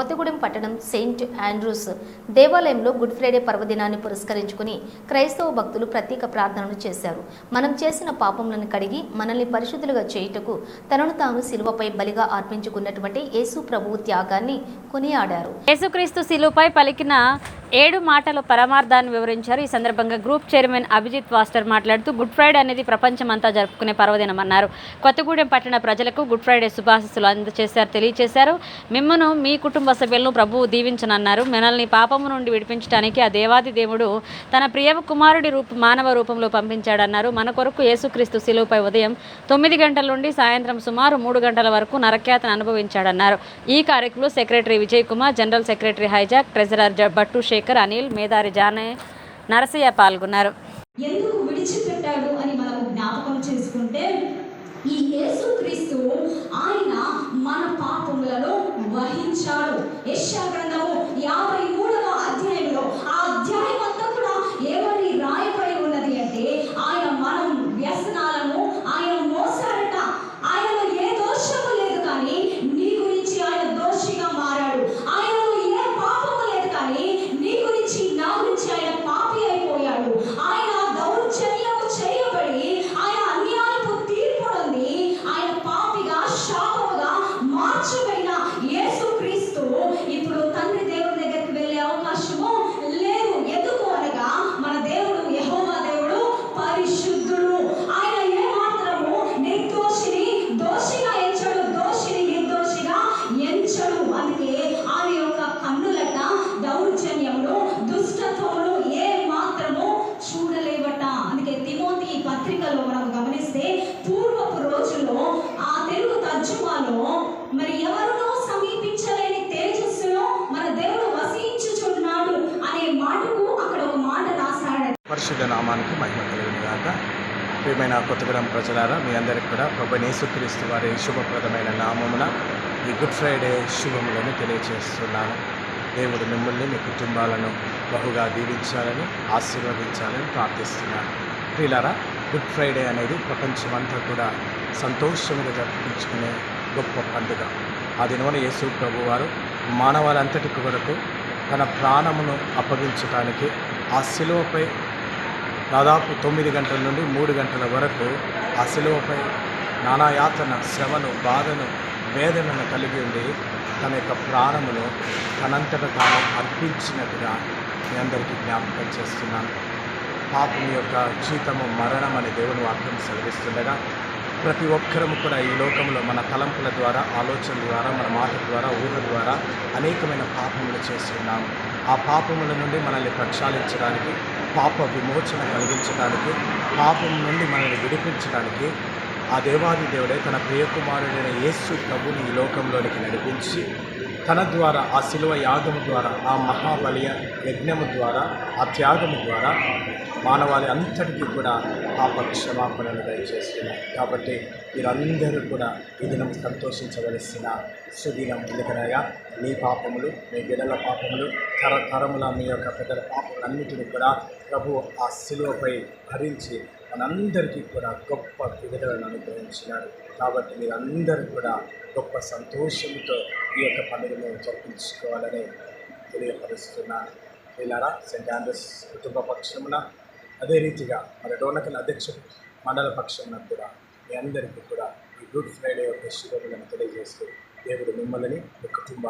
కొత్తగూడెం పట్టణం Saint Andrews దేవాలయంలో good Friday పర్వదినాన్ని పురస్కరించుకుని క్రైస్తవ భక్తులు ప్రత్యేక ప్రార్థనలు చేశారు. మనం చేసిన పాపములను కడిగి మనల్ని పరిశుద్ధులుగా చేయుటకు తనను తాను శిలువపై బలిగా అర్పించుకున్నటువంటి యేసు ప్రభువు త్యాగాన్ని కొనియాడారు. యేసుక్రీస్తు శిలువపై పలికిన ఏడు మాటల పరమార్థాన్ని వివరించారు. ఈ సందర్భంగా గ్రూప్ చైర్మన్ అభిజిత్ వాస్టర్ మాట్లాడుతూ గుడ్ ఫ్రైడే అనేది ప్రపంచమంతా జరుపుకునే పర్వదినమన్నారు కొత్తగూడెం పట్టణ ప్రజలకు గుడ్ ఫ్రైడే శుభాశిస్సులు అందజేశారు తెలియజేశారు మిమ్మను మీ కుటుంబ సభ్యులను ప్రభువు దీవించనన్నారు. మనల్ని పాపము నుండి విడిపించడానికి ఆ దేవాది దేవుడు తన ప్రియ కుమారుడి రూప మానవ రూపంలో పంపించాడన్నారు. మన కొరకు యేసుక్రీస్తు శిలువపై ఉదయం తొమ్మిది గంటల నుండి సాయంత్రం సుమారు మూడు గంటల వరకు నరక్యాతను అనుభవించాడన్నారు. ఈ కార్యక్రమంలో secretary Vijay Kumar general secretary hijack treasurer జ- షేక్ చంద్రశేఖర్ అనిల్ మేధారి జానే నరసయ్య పాల్గొన్నారు. ఎందుకు విడిచిపెట్టాడు అని మనం జ్ఞాపకం చేసుకుంటే ఈ యేసుక్రీస్తు ఆయన మన పాపములను వహించాడు. యశ్యా గ్రంథము పత్రికల్లో మనం గమనిస్తే పూర్వపు రోజుల్లో ఆ తెలుగు తర్జుమాలో మరి ఎవరినో సమీపించలేని తేజస్సులో మన దేవుడు వసించుచున్నాడు అనే మాటకు అక్కడ ఒక మాట రాశాడు పరిశుద్ధ నామానికి మహిమ కలిగిన ప్రియమైన కొత్తగడం ప్రజలారా మీ అందరికి కూడా ప్రభు యేసుక్రీస్తు వారి శుభప్రదమైన నామమున ఈ గుడ్ ఫ్రైడే శుభములను తెలియజేస్తున్నాను దేవుడు మిమ్మల్ని మీ కుటుంబాలను బహుగా దీవించాలని ఆశీర్వదించాలని ప్రార్థిస్తున్నాను. ప్రియులారా గుడ్ ఫ్రైడే అనేది ప్రపంచమంతా కూడా సంతోషంగా జరుపుకుంచుకునే గొప్ప పండుగ. ఆ దినమున యేసు ప్రభు వారు మానవాలంతటి కొరకు తన ప్రాణమును అప్పగించడానికి ఆ శిలువపై దాదాపు తొమ్మిది గంటల నుండి మూడు గంటల వరకు ఆ శిలువపై నానాయాతన శ్రమను బాధను వేదనను కలిగి ఉండి తన యొక్క ప్రాణమును తనంతట తాను అర్పించినట్టుగా మీ అందరికీ జ్ఞాపకం చేస్తున్నాను. పాపం యొక్క జీతము మరణం అని దేవుని వాక్యం సెలవిస్తుండగా ప్రతి ఒక్కరము కూడా ఈ లోకంలో మన తలంపుల ద్వారా ఆలోచన ద్వారా మన మాట ద్వారా ఊహ ద్వారా అనేకమైన పాపములు చేస్తున్నాము ఆ పాపముల నుండి మనల్ని ప్రక్షాళించడానికి పాప విమోచన కలిగించడానికి పాపం నుండి మనల్ని విడిపించడానికి ఆ దేవాది దేవుడే తన ప్రియకుమారుడైన యేసు ప్రభుని ఈ లోకంలోనికి నడిపించి తన ద్వారా ఆ శిలువ యాగము ద్వారా ఆ మహాబలియ యజ్ఞము ద్వారా ఆ త్యాగము ద్వారా మానవాళి అంతటికీ కూడా పాప క్షమాపణను దయచేస్తున్నారు. కాబట్టి మీరందరూ కూడా ఈ దినం సంతోషించవలసిన సుదినం ఎందుకనగా మీ పాపములు మీ బిడ్డల పాపములు తరతరముల మీ యొక్క పెద్దల పాపములన్నిటిని కూడా ప్రభు ఆ శిలువపై భరించి మనందరికీ కూడా గొప్ప విడుదలను అనుగ్రహించినాడు కాబట్టి మీరందరూ కూడా గొప్ప సంతోషంతో ఈ యొక్క పండుగను జరిపించుకోవాలని తెలియపరుస్తున్నాను వీళ్ళారా సెంట్ ఆండ్రస్ కుటుంబ పక్షమున అదే రీతిగా మన డోనకల్ అధ్యక్షుడు మండల పక్షమున కూడా మీ అందరికీ కూడా ఈ గుడ్ ఫ్రైడే యొక్క శుభములను తెలియజేస్తూ దేవుడు మిమ్మల్ని మీ కుటుంబ